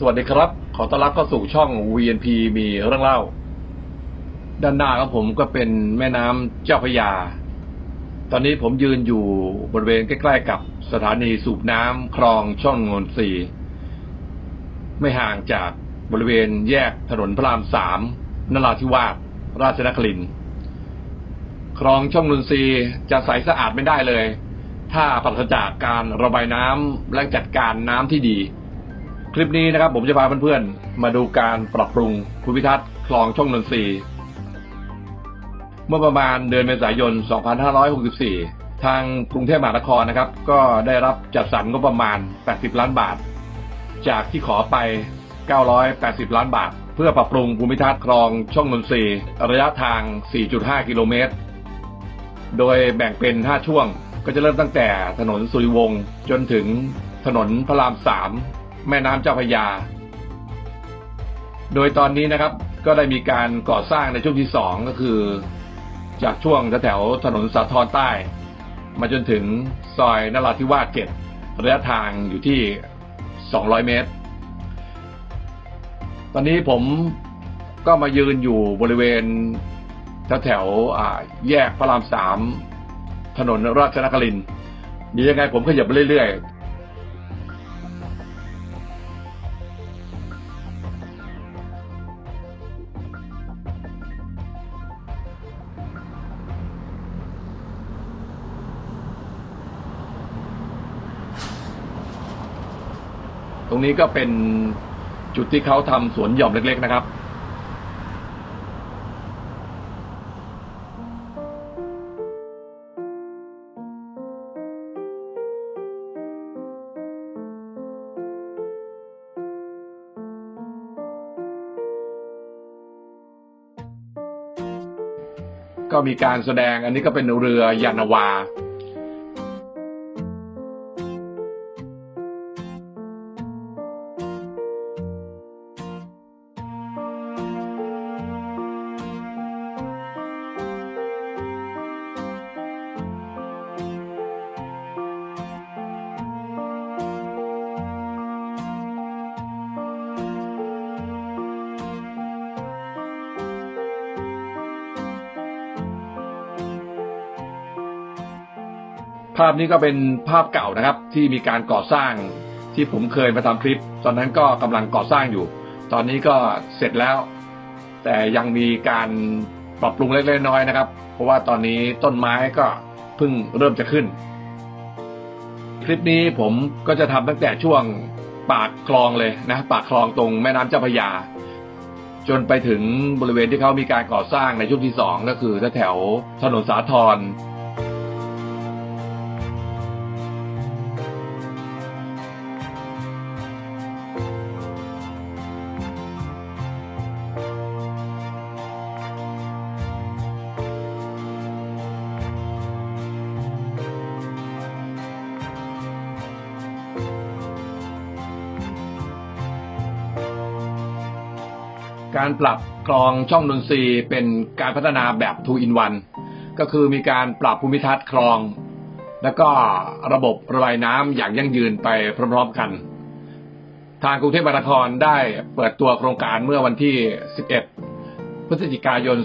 สวัสดีครับ ขอต้อนรับเข้าสู่ช่อง VNP มีเรื่องเล่า ด้านหน้าของผมก็เป็นแม่น้ำเจ้าพระยา ตอนนี้ผมยืนอยู่บริเวณใกล้ๆกับสถานีสูบน้ำคลองช่องนนทรีไม่ห่างจากบริเวณแยกถนนพระรามสามนราธิวาสราชนครินคลองช่องนนทรีจะใสสะอาดไม่ได้เลย ถ้าปราศจากการระบายน้ำและจัดการน้ำที่ดี ลิปนี้นะครับผมจะพาเพื่อนๆ มาดูการปรับปรุงภูมิทัศน์คลองช่องนนทรีเมื่อประมาณเดือนเมษายน 2564 ทางกรุงเทพมหานครนะครับ ก็ได้รับจัดสรรงบประมาณ 80 ล้านบาท จากที่ขอไป 980 ล้านบาท เพื่อปรับปรุงภูมิทัศน์คลองช่องนนทรีระยะทาง 4.5 กิโลเมตร โดยแบ่งเป็น 5 ช่วง ก็จะเริ่มตั้งแต่ถนนสุริวงศ์จนถึงถนนพระรามสาม แม่น้ำเจ้าพระยา โดยตอนนี้นะครับก็ได้มีการก่อสร้างในช่วงที่สองก็คือ จากช่วงแถวถนนสาทรใต้ มาจนถึงซอยนราธิวาสเกตระยะทางอยู่ที่ 200 เมตร ตอนนี้ผมก็มายืนอยู่บริเวณแถวๆอ่าแยกพระรามสามถนนราชนครินทร์เดียวยังไงผมขยับไปเรื่อยๆ ตรงนี้ก็เป็นจุดที่เขาทำสวนหย่อมเล็ก ๆ นะครับก็มีการแสดงอันนี้ก็เป็นเรือยานวา ภาพนี้ก็เป็นภาพเก่านะครับ ที่มีการก่อสร้างที่ผมเคยมาทำคลิป ตอนนั้นก็กำลังก่อสร้างอยู่ ตอนนี้ก็เสร็จแล้ว แต่ยังมีการปรับปรุงเล็กๆน้อยๆนะครับ เพราะว่าตอนนี้ต้นไม้ก็เพิ่งเริ่มจะขึ้น คลิปนี้ผมก็จะทำตั้งแต่ช่วงปากคลองเลยนะปากคลองตรงแม่น้ำเจ้าพระยา จนไปถึงบริเวณที่เขามีการก่อสร้างในช่วงที่สองก็คือแถวถนนสาทร การปรับคลองช่องนนทรีย์เป็นการพัฒนาแบบ 2 in 1 ก็คือมีการปรับภูมิทัศน์คลอง แล้วก็ระบบระบายน้ำอย่างยั่งยืนไปพร้อมๆกัน ทางกรุงเทพมหานครได้เปิดตัวโครงการเมื่อวันที่ 11 พฤศจิกายน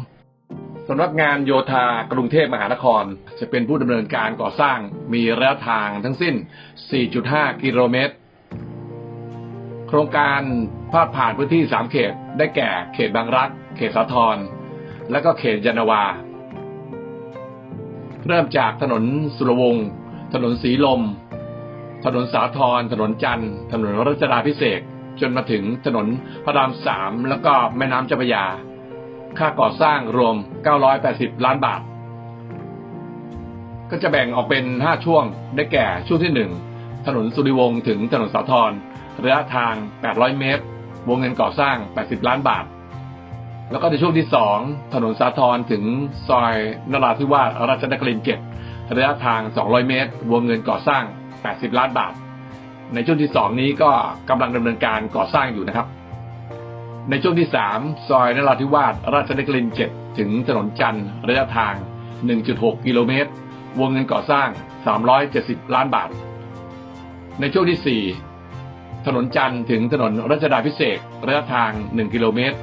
2563 สำนักงานโยธากรุงเทพมหานคร จะเป็นผู้ดำเนินการก่อสร้างมีระยะทางทั้งสิ้น 4.5 กิโลเมตร โครงการ พาดผ่านพื้นที่ 3 เขต ได้แก่ เขตบางรัก เขตสาทร และก็เขตยานาวา เริ่มจากถนนสุรวงศ์ ถนนสีลม ถนนสาทร ถนนจันทร์ ถนนรัชดาพิเศษจนมาถึงถนนพระรามสามแล้วก็แม่น้ำเจ้าพระยา ค่าก่อสร้างรวม 980 ล้านบาท ก็จะแบ่งออกเป็น 5 ช่วง ได้แก่ช่วงที่ 1 ถนนสุริวงศ์ถึงถนนสาทรระยะทาง 800 เมตร วงเงินก่อสร้าง 80 ล้านบาท แล้วก็ในช่วงที่ 2 ถนนสาทรถึงซอยนราธิวาสราชนครินทร์เจ็ดระยะทาง 200 เมตร วงเงินก่อสร้าง 80 ล้านบาท ในช่วงที่ 2 นี้ก็กำลังดำเนินการก่อสร้างอยู่นะครับ ในช่วงที่ 3 ซอยนราธิวาสราชนครินทร์เจ็ดถึงถนนจันทร์ระยะทาง 1.6 กิโลเมตร วงเงินก่อสร้าง 370 ล้านบาท ในช่วงที่ 4 ถนนจันทร์ถึงถนนรัชดาพิเศษระยะทาง 1 กิโลเมตร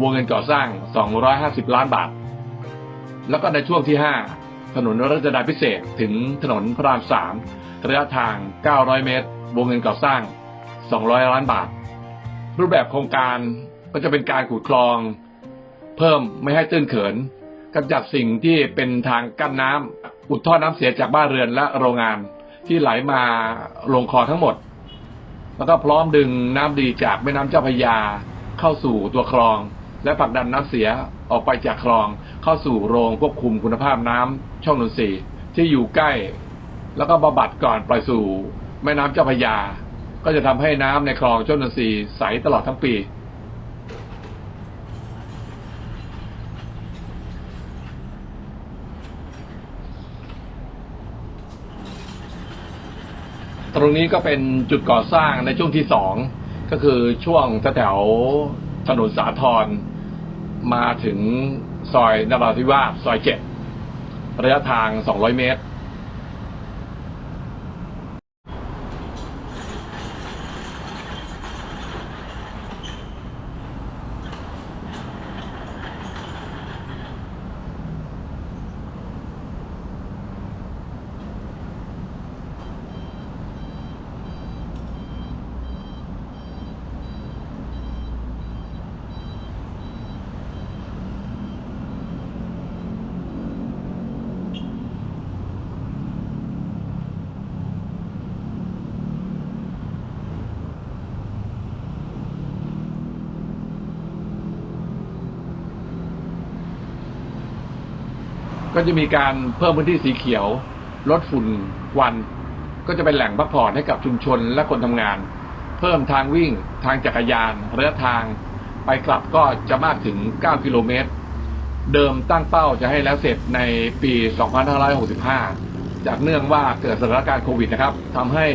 วงเงินก่อสร้าง 250 ล้านบาท แล้วก็ในช่วงที่ 5 ถนนรัชดาพิเศษถึงถนนพระราม 3 ระยะทาง 900 เมตร วงเงินก่อสร้าง 200 ล้านบาท รูปแบบโครงการก็จะเป็นการขุดคลอง เพิ่มไม่ให้ตื้นเขินกำจัดสิ่งที่เป็นทางกั้นน้ำอุดท่อน้ำเสียจากบ้านเรือนและโรงงานที่ไหลมาลงคลองทั้งหมด แล้วก็พร้อมดึงน้ำดีจากแม่น้ำเจ้าพยา เข้าสู่ตัวคลอง และผลักดันน้ำเสียออกไปจากคลอง เข้าสู่โรงควบคุมคุณภาพน้ำช่องนนทรีย์ที่อยู่ใกล้ แล้วก็บำบัดก่อนปล่อยสู่ แม่น้ำเจ้าพยา ก็จะทำให้น้ำในคลองช่องนนทรีย์ใสตลอดทั้งปี รงนี้ก็เป็นจุดก่อสร้างในช่วงที่สองก็คือช่วงแถวถนนสาทรมาถึงซอยนราธิวาสซอยเจ็ดระยะทาง 200 เมตร ก็จะมีการเพิ่มพื้นที่สีเขียว ลดฝุ่นควัน ก็จะเป็นแหล่งพักผ่อนให้กับชุมชนและคนทำงาน เพิ่มทางวิ่ง ทางจักรยาน ระยะทาง ไปกลับก็จะมากถึง 9 กิโลเมตร เดิมตั้งเป้าจะให้แล้วเสร็จในปี 2565 จากเนื่องว่าเกิดสถานการณ์โควิดนะครับทำให้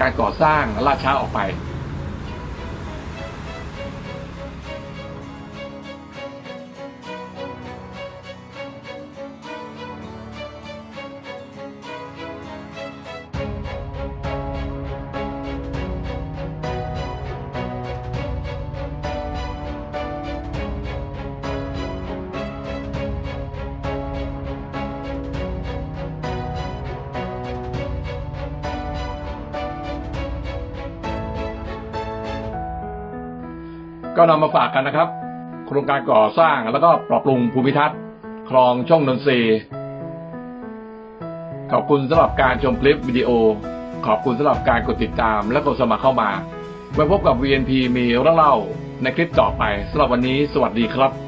การก่อสร้างล่าช้าออกไป ก็นำมาฝากกันนะครับ โครงการก่อสร้างแล้วก็ปรับปรุงภูมิทัศน์คลองช่องนนทรีขอบคุณสำหรับการชมคลิปวิดีโอ ขอบคุณสำหรับการกดติดตามและกดสมัครเข้ามาไว้พบกับ VNP มีเรื่องเล่าในคลิปต่อไปสำหรับวันนี้สวัสดีครับ